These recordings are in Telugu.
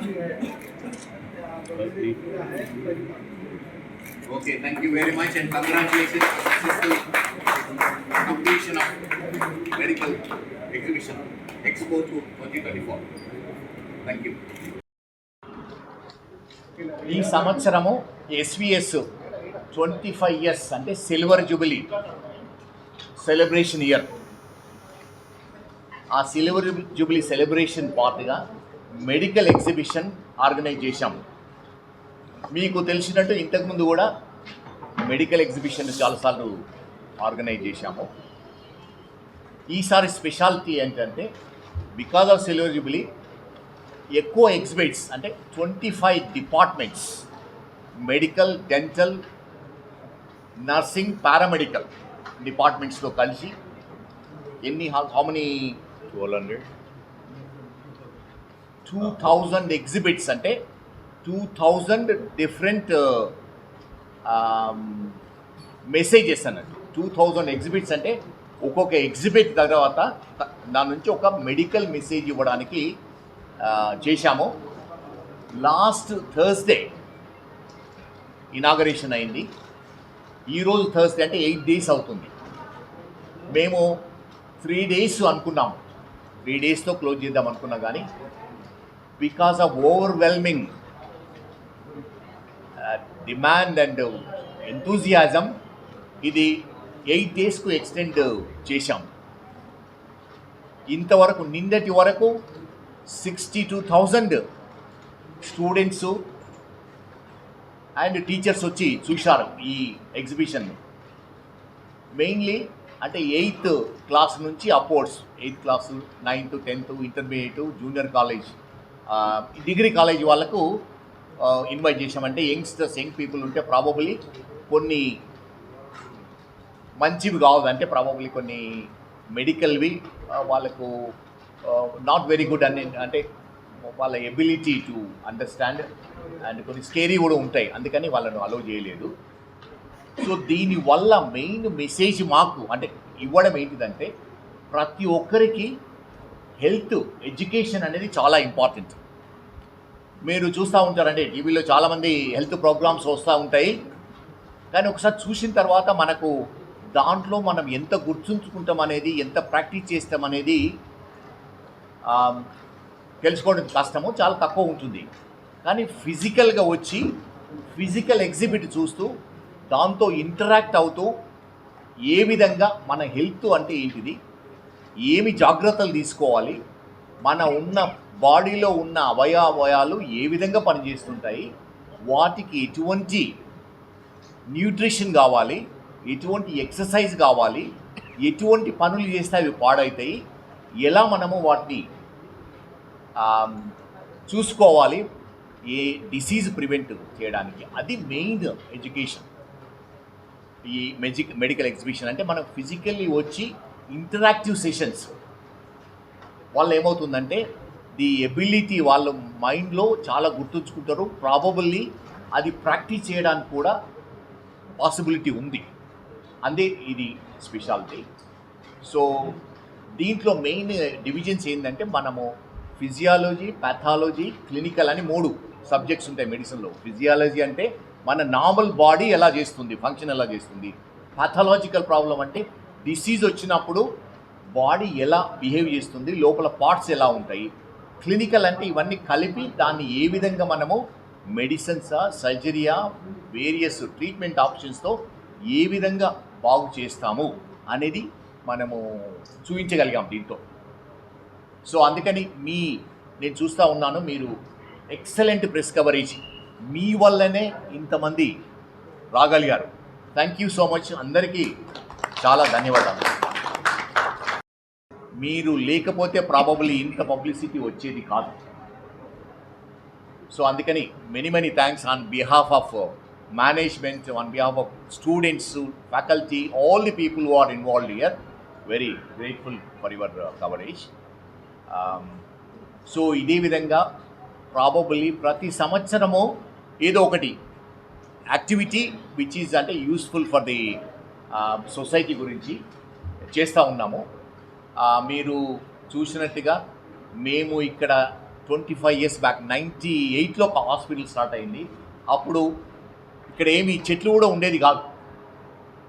Gracias. Okay thank you very much and congratulations medical exhibition expo two twenty twenty four thank you ఈ సంవత్సరము ఎస్విఎస్ ట్వంటీ ఫైవ్ ఇయర్స్ అంటే సిల్వర్ జూబిలీ సెలబ్రేషన్ ఇయర్ ఆ సిల్వర్ జూబిలీ సెలబ్రేషన్ పార్ట్గా మెడికల్ ఎగ్జిబిషన్ ఆర్గనైజ్ చేశాం మీకు తెలిసినట్టు ఇంతకుముందు కూడా మెడికల్ ఎగ్జిబిషన్ చాలాసార్లు ఆర్గనైజ్ చేశాము. ఈసారి స్పెషాలిటీ ఏంటంటే బికాజ్ ఆఫ్ సిల్వర్ జూబిలీ ఎక్కువ ఎగ్జిబిట్స్ అంటే twenty five departments medical dental nursing paramedical డిపార్ట్మెంట్స్లో కలిసి ఎన్ని how many twelve hundred two thousand exhibits అంటే two thousand different messages uh, um, అన్నట్టు. టూ థౌజండ్ ఎగ్జిబిట్స్ అంటే ఒక్కొక్క ఎగ్జిబిట్ తర్వాత దాని నుంచి ఒక మెడికల్ మెసేజ్ ఇవ్వడానికి uh, చేశాము. లాస్ట్ థర్స్డే ఇనాగరేషన్ అయింది. ఈరోజు థర్స్డే అంటే ఎయిట్ డేస్ అవుతుంది. మేము త్రీ డేస్ అనుకున్నాము. త్రీ డేస్తో క్లోజ్ చేద్దాం అనుకున్నాం కానీ because of overwhelming demand and enthusiasm. ఇది ఎయిట్ డేస్కు ఎక్స్టెండ్ చేశాం. ఇంతవరకు నిన్నటి వరకు sixty two thousand students and teachers వచ్చి చూశారు ఈ ఎగ్జిబిషన్. మెయిన్లీ అంటే ఎయిత్ క్లాస్ నుంచి అపోర్ట్స్ eighth class ninth tenth intermediate junior college degree college వాళ్ళకు ఇన్వైట్ చేసామంటే యంగ్స్టర్స్ యంగ్ పీపుల్ ఉంటే ప్రాబబ్లీ కొన్ని మంచివి కావు. అంటే ప్రాబబ్లీ కొన్ని మెడికల్వి వాళ్ళకు నాట్ వెరీ గుడ్ అని అంటే వాళ్ళ ఎబిలిటీ టు అండర్స్టాండ్ అండ్ కొన్ని స్కేరీ కూడా ఉంటాయి. అందుకని వాళ్ళను అలౌ చేయలేదు. సో దీనివల్ల మెయిన్ మెసేజ్ మాకు అంటే ఇవ్వడం ఏంటిదంటే ప్రతి ఒక్కరికి హెల్త్ ఎడ్యుకేషన్ అనేది చాలా ఇంపార్టెంట్ మీరు చూస్తూ ఉంటారండి. టీవీలో చాలామంది హెల్త్ ప్రోగ్రామ్స్ వస్తూ ఉంటాయి. కానీ ఒకసారి చూసిన తర్వాత మనకు దాంట్లో మనం ఎంత గుర్తుంచుకుంటాం అనేది ఎంత ప్రాక్టీస్ చేస్తాం అనేది తెలుసుకోవడం కష్టము చాలా తక్కువ ఉంటుంది. కానీ ఫిజికల్గా వచ్చి ఫిజికల్ ఎగ్జిబిట్ చూస్తూ దాంతో ఇంటరాక్ట్ అవుతూ ఏ విధంగా మన హెల్త్ అంటే ఏంటిది ఏమి జాగ్రత్తలు తీసుకోవాలి మన ఉన్న బాడీలో ఉన్న అవయవయాలు ఏ విధంగా పనిచేస్తుంటాయి? వాటికి ఎటువంటి న్యూట్రిషన్ కావాలి? ఎటువంటి ఎక్సర్సైజ్ కావాలి? ఎటువంటి పనులు చేస్తే అవి పాడవుతాయి ఎలా మనము వాటిని చూసుకోవాలి? ఏ డిసీజ్ ప్రివెంట్ చేయడానికి? అది మెయిన్ ఎడ్యుకేషన్. ఈ మెజిక్ మెడికల్ ఎగ్జిబిషన్ అంటే మనం ఫిజికల్లీ వచ్చి ఇంటరాక్టివ్ సెషన్స్. వాళ్ళు ఏమవుతుందంటే ది ఎబిలిటీ వాళ్ళ మైండ్లో చాలా గుర్తుంచుకుంటారు. ప్రాబబుల్లీ అది ప్రాక్టీస్ చేయడానికి కూడా పాసిబిలిటీ ఉంది. అందే ఇది స్పెషాలిటీ సో దీంట్లో మెయిన్ డివిజన్స్ ఏంటంటే మనము ఫిజియాలజీ పాథాలజీ క్లినికల్ అని మూడు సబ్జెక్ట్స్ ఉంటాయి మెడిసిన్లో ఫిజియాలజీ అంటే మన నార్మల్ బాడీ ఎలా చేస్తుంది ఫంక్షన్ ఎలా చేస్తుంది. పాథాలజికల్ ప్రాబ్లం అంటే డిసీజ్ వచ్చినప్పుడు బాడీ ఎలా బిహేవ్ చేస్తుంది లోపల పార్ట్స్ ఎలా ఉంటాయి. క్లినికల్ అంటే ఇవన్నీ కలిపి దాన్ని ఏ విధంగా మనము మెడిసిన్సా సర్జరీయా వేరియస్ ట్రీట్మెంట్ ఆప్షన్స్తో ఏ విధంగా బాగు చేస్తాము అనేది మనము చూపించగలిగాం దీంతో. సో అందుకని మీ నేను చూస్తూ ఉన్నాను మీరు ఎక్సలెంట్ ప్రెస్ కవరేజ్ మీ వల్లనే ఇంతమంది రాగలిగారు. Thank you so much. అందరికీ చాలా ధన్యవాదాలు. మీరు లేకపోతే ప్రాబబ్లీ ఇంత పబ్లిసిటీ వచ్చేది కాదు. సో అందుకని many many thanks on behalf of management on behalf of students faculty all the people who are involved here, very grateful for your coverage so ఇదే విధంగా ప్రాబబ్లీ ప్రతి సంవత్సరము ఏదో ఒకటి యాక్టివిటీ విచ్ ఈజ్ అంటే యూస్ఫుల్ ఫర్ ది సొసైటీ గురించి చేస్తూ ఉన్నాము. మీరు చూసినట్టుగా మేము ఇక్కడ twenty five years back ninety ఎయిట్లో ఒక హాస్పిటల్ స్టార్ట్ అయింది. అప్పుడు ఇక్కడ ఏమి చెట్లు కూడా ఉండేది కాదు.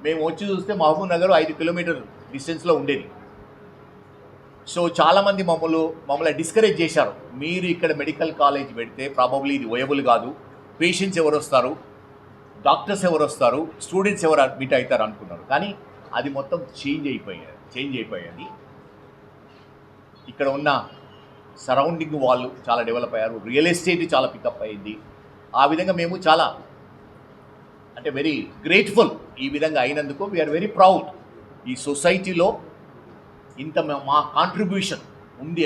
మేము వచ్చి చూస్తే మహబూబ్ నగర్ ఐదు కిలోమీటర్ డిస్టెన్స్లో ఉండేది. సో చాలామంది మమ్మల్ని మమ్మల్ని డిస్కరేజ్ చేశారు. మీరు ఇక్కడ మెడికల్ కాలేజ్ పెడితే ప్రాబబ్లీ ఇది వయబుల్ కాదు. పేషెంట్స్ ఎవరు వస్తారు? డాక్టర్స్ ఎవరు వస్తారు? స్టూడెంట్స్ ఎవరు అడ్మిట్ అవుతారు అనుకున్నారు. కానీ అది మొత్తం చేంజ్ అయిపోయాయి చేంజ్ అయిపోయింది. ఇక్కడ ఉన్న సరౌండింగ్ వాళ్ళు చాలా డెవలప్ అయ్యారు. రియల్ ఎస్టేట్ చాలా పికప్ అయింది. ఆ విధంగా మేము చాలా అంటే వెరీ గ్రేట్ఫుల్ ఈ విధంగా అయినందుకు వీఆర్ వెరీ ప్రౌడ్ ఈ సొసైటీలో ఇంత మా కాంట్రిబ్యూషన్ ఉంది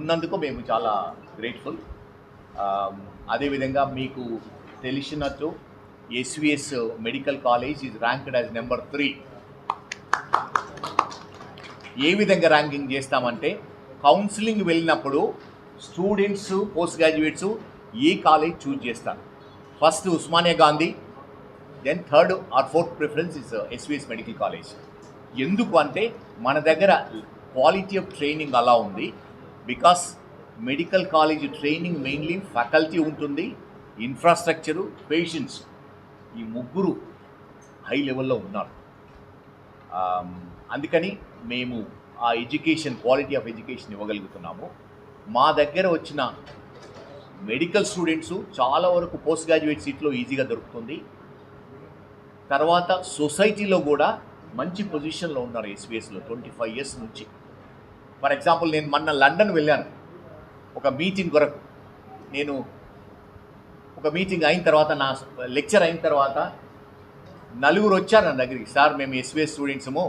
ఉన్నందుకు మేము చాలా గ్రేట్ఫుల్ అదేవిధంగా మీకు తెలిసినట్టు SVS medical college is ranked as number three ఏ విధంగా ర్యాంకింగ్ చేస్తామంటే కౌన్సిలింగ్ వెళ్ళినప్పుడు స్టూడెంట్స్ పోస్ట్ గ్రాడ్యుయేట్స్ ఏ కాలేజ్ చూజ్ చేస్తారు. First Osmania Gandhi then third or fourth preference is SVS medical college ఎందుకు అంటే మన దగ్గర క్వాలిటీ ఆఫ్ ట్రైనింగ్ అలా ఉంది. Because medical college training mainly faculty ఉంటుంది ఇన్ఫ్రాస్ట్రక్చరు పేషెంట్స్ ఈ ముగ్గురు హై లెవెల్లో ఉన్నారు. Um, అందుకని మేము ఆ ఎడ్యుకేషన్ క్వాలిటీ ఆఫ్ ఎడ్యుకేషన్ ఇవ్వగలుగుతున్నాము. మా దగ్గర వచ్చిన మెడికల్ స్టూడెంట్స్ చాలా వరకు పోస్ట్ గ్రాడ్యుయేట్ సీట్లో ఈజీగా దొరుకుతుంది. తర్వాత సొసైటీలో కూడా మంచి పొజిషన్లో ఉన్నారు ఎస్బీఎస్లో ట్వంటీ ఫైవ్ ఇయర్స్ నుంచి. ఫర్ ఎగ్జాంపుల్ నేను మొన్న లండన్ వెళ్ళాను. ఒక మీటింగ్ కొరకు. నేను ఒక మీటింగ్ అయిన తర్వాత నా లెక్చర్ అయిన తర్వాత నలుగురు వచ్చారు నా దగ్గరికి. సార్ మేము ఎస్విఎస్ స్టూడెంట్సము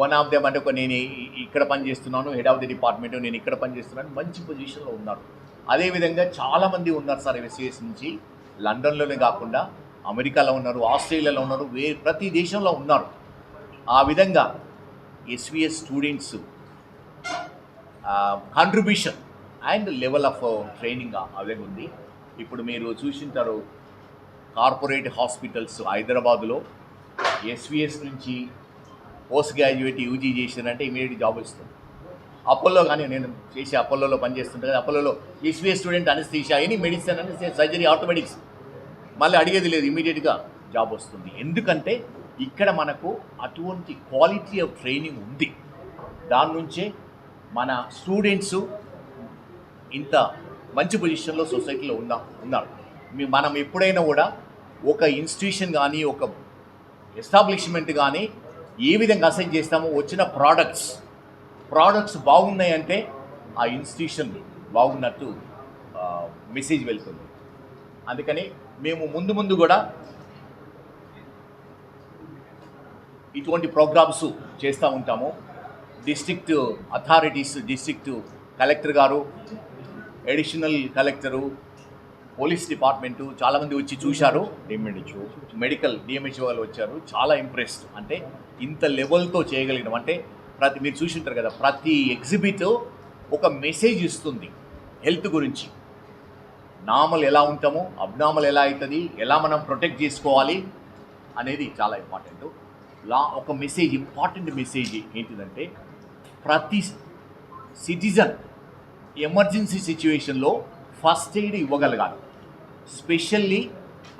వన్ ఆఫ్ దెమ్ అంటే ఒక నేను ఇక్కడ పని చేస్తున్నాను హెడ్ ఆఫ్ ది డిపార్ట్మెంట్ నేను ఇక్కడ పని చేస్తున్నాను మంచి పొజిషన్లో ఉన్నారు. అదేవిధంగా చాలామంది ఉన్నారు సార్ ఎస్సీఎస్ నుంచి. లండన్లోనే కాకుండా అమెరికాలో ఉన్నారు ఆస్ట్రేలియాలో ఉన్నారు వే ప్రతి దేశంలో ఉన్నారు. ఆ విధంగా SVS students contribution and level of training అదే ఉంది. ఇప్పుడు మీరు చూసింటారు కార్పొరేట్ హాస్పిటల్స్ హైదరాబాద్లో ఎస్విఎస్ నుంచి పోస్ట్ గ్రాడ్యుయేట్ యూజీ చేశారంటే ఇమీడియట్ జాబ్ ఇస్తుంది అపోలో కానీ నేను చేసి అపోలోలో పనిచేస్తుంటే కదా అపోలోలో SVS student anaesthesia any medicine anaesthesia surgery automatics మళ్ళీ అడిగేది లేదు ఇమీడియట్గా జాబ్ వస్తుంది. ఎందుకంటే ఇక్కడ మనకు అటువంటి క్వాలిటీ ఆఫ్ ట్రైనింగ్ ఉంది. దాని నుంచే మన స్టూడెంట్స్ ఇంత మంచి పొజిషన్లో సొసైటీలో ఉన్నా ఉన్నారు. మనం ఎప్పుడైనా కూడా ఒక ఇన్స్టిట్యూషన్ కానీ ఒక ఎస్టాబ్లిష్మెంట్ కానీ ఏ విధంగా అసైన్ చేస్తామో వచ్చిన ప్రోడక్ట్స్ ప్రోడక్ట్స్ బాగున్నాయంటే ఆ ఇన్స్టిట్యూషన్ బాగున్నట్టు మెసేజ్ వెళ్తుంది. అందుకని మేము ముందు ముందు కూడా ఇటువంటి ప్రోగ్రామ్స్ చేస్తూ ఉంటాము. డిస్ట్రిక్ట్ అథారిటీస్ డిస్ట్రిక్ట్ కలెక్టర్ గారు అడిషనల్ కలెక్టరు పోలీస్ డిపార్ట్మెంటు చాలామంది వచ్చి చూశారు. డిఎంహెచ్ఓ మెడికల్ డిఎంహెచ్ఓ వాళ్ళు వచ్చారు. చాలా ఇంప్రెస్డ్. అంటే ఇంత లెవెల్తో చేయగలిగినాం అంటే ప్రతి మీరు చూసి ఉంటారు కదా ప్రతి ఎగ్జిబిట్ ఒక మెసేజ్ ఇస్తుంది హెల్త్ గురించి. నార్మల్ ఎలా ఉంటామో అబ్నార్మల్ ఎలా అవుతుంది ఎలా మనం ప్రొటెక్ట్ చేసుకోవాలి అనేది చాలా ఇంపార్టెంట్. లా ఒక మెసేజ్ ఇంపార్టెంట్ మెసేజ్ ఏంటిదంటే ప్రతి సిటిజన్ ఎమర్జెన్సీ సిచ్యువేషన్లో ఫస్ట్ ఎయిడ్ ఇవ్వగలగాలి. స్పెషల్లీ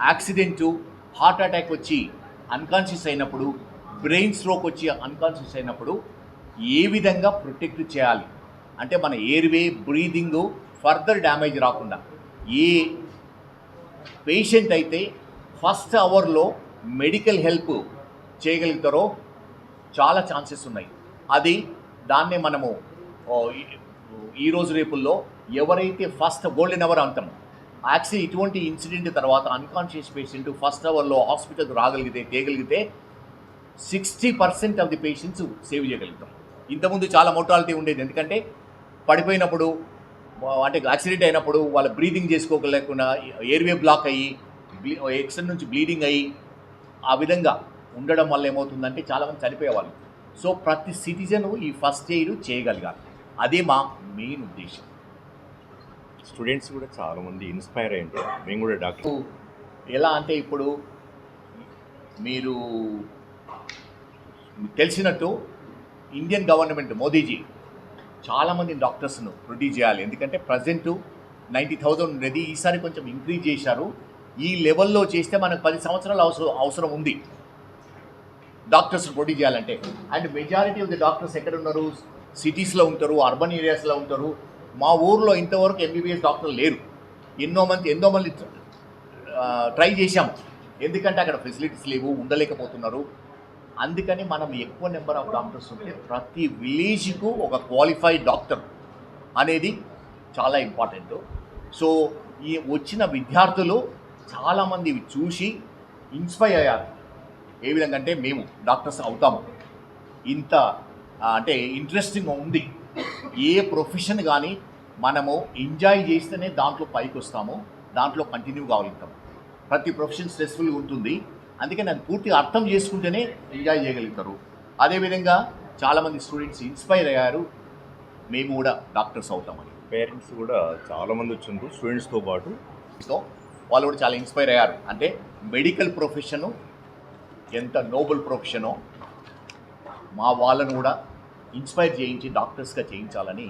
యాక్సిడెంటు హార్ట్ అటాక్ వచ్చి అన్కాన్షియస్ అయినప్పుడు బ్రెయిన్ స్ట్రోక్ వచ్చి అన్కాన్షియస్ అయినప్పుడు ఏ విధంగా ప్రొటెక్ట్ చేయాలి? అంటే మన ఎయిర్వే బ్రీదింగ్ ఫర్దర్ డ్యామేజ్ రాకుండా. ఏ పేషెంట్ అయితే ఫస్ట్ అవర్లో మెడికల్ హెల్ప్ చేయగలుగుతారో చాలా ఛాన్సెస్ ఉన్నాయి. అది దాన్నే మనము ఈరోజు ఈ రోజు రేపుల్లో ఎవరైతే ఫస్ట్ గోల్డెన్ అవర్ అంటాం యాక్చువల్లీ ఇటువంటి ఇన్సిడెంట్ తర్వాత అన్కాన్షియస్ పేషెంట్ ఫస్ట్ అవర్లో హాస్పిటల్కి రాగలిగితే తేగలిగితే sixty percent of the patients save చేయగలుగుతాం. ఇంతకుముందు చాలా మోటాలిటీ ఉండేది. ఎందుకంటే పడిపోయినప్పుడు అంటే యాక్సిడెంట్ అయినప్పుడు వాళ్ళ బ్రీతింగ్ చేసుకోలేకుండా ఎయిర్వే బ్లాక్ అయ్యి బ్లీ ఎక్స్టెంట్ నుంచి బ్లీడింగ్ అయ్యి ఆ విధంగా ఉండడం వల్ల ఏమవుతుందంటే చాలామంది చనిపోయేవాళ్ళు సో ప్రతి సిటిజను ఈ ఫస్ట్ ఎయిడ్ చేయగలగాలి. అదే మా మెయిన్ ఉద్దేశం. స్టూడెంట్స్ కూడా చాలామంది ఇన్స్పైర్ అయ్యి ఉంటారు. మేము కూడా డాక్టర్. ఎలా అంటే ఇప్పుడు మీరు తెలిసినట్టు ఇండియన్ గవర్నమెంట్ మోదీజీ చాలామంది డాక్టర్స్ను ప్రొడ్యూస్ చేయాలి. ఎందుకంటే ప్రజెంట్ నైంటీ థౌజండ్ ఉండేది ఈసారి కొంచెం ఇంక్రీజ్ చేశారు. ఈ లెవెల్లో చేస్తే మనకు పది సంవత్సరాలు అవసరం అవసరం ఉంది. డాక్టర్స్ పోటీ చేయాలంటే. And majority of the doctors ఎక్కడ ఉన్నారు? సిటీస్లో ఉంటారు అర్బన్ ఏరియాస్లో ఉంటారు. మా ఊర్లో ఇంతవరకు ఎంబీబీఎస్ డాక్టర్లు లేరు. ఎన్నో మంది ఎంతో మంది ట్రై చేశాం. ఎందుకంటే అక్కడ ఫెసిలిటీస్ లేవు ఉండలేకపోతున్నారు. అందుకని మనం ఎక్కువ నెంబర్ ఆఫ్ డాక్టర్స్ ఉంటే ప్రతి విలేజ్కు ఒక క్వాలిఫైడ్ డాక్టర్ అనేది చాలా ఇంపార్టెంట్ సో ఈ వచ్చిన విద్యార్థులు చాలామంది చూసి ఇన్స్పైర్ అయ్యారు. ఏ విధంగా అంటే మేము డాక్టర్స్ అవుతాము. ఇంత అంటే ఇంట్రెస్టింగ్ ఉంది. ఏ ప్రొఫెషన్ కానీ మనము ఎంజాయ్ చేస్తేనే దాంట్లో పైకి వస్తాము దాంట్లో కంటిన్యూ కాగలుగుతాం ప్రతి ప్రొఫెషన్ స్ట్రెస్ఫుల్గా ఉంటుంది. అందుకని అది పూర్తిగా అర్థం చేసుకుంటేనే ఎంజాయ్ చేయగలుగుతారు. అదేవిధంగా చాలామంది స్టూడెంట్స్ ఇన్స్పైర్ అయ్యారు. మేము కూడా డాక్టర్స్ అవుతామని. పేరెంట్స్ కూడా చాలా మంది వచ్చిండ్రు స్టూడెంట్స్తో పాటు. సో వాళ్ళు కూడా చాలా ఇన్స్పైర్ అయ్యారు. అంటే మెడికల్ ప్రొఫెషను ఎంత నోబుల్ ప్రొఫెషనో మా వాళ్ళను కూడా ఇన్స్పైర్ చేయించి డాక్టర్స్గా చేయించాలని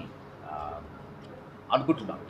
అనుకుంటున్నాను.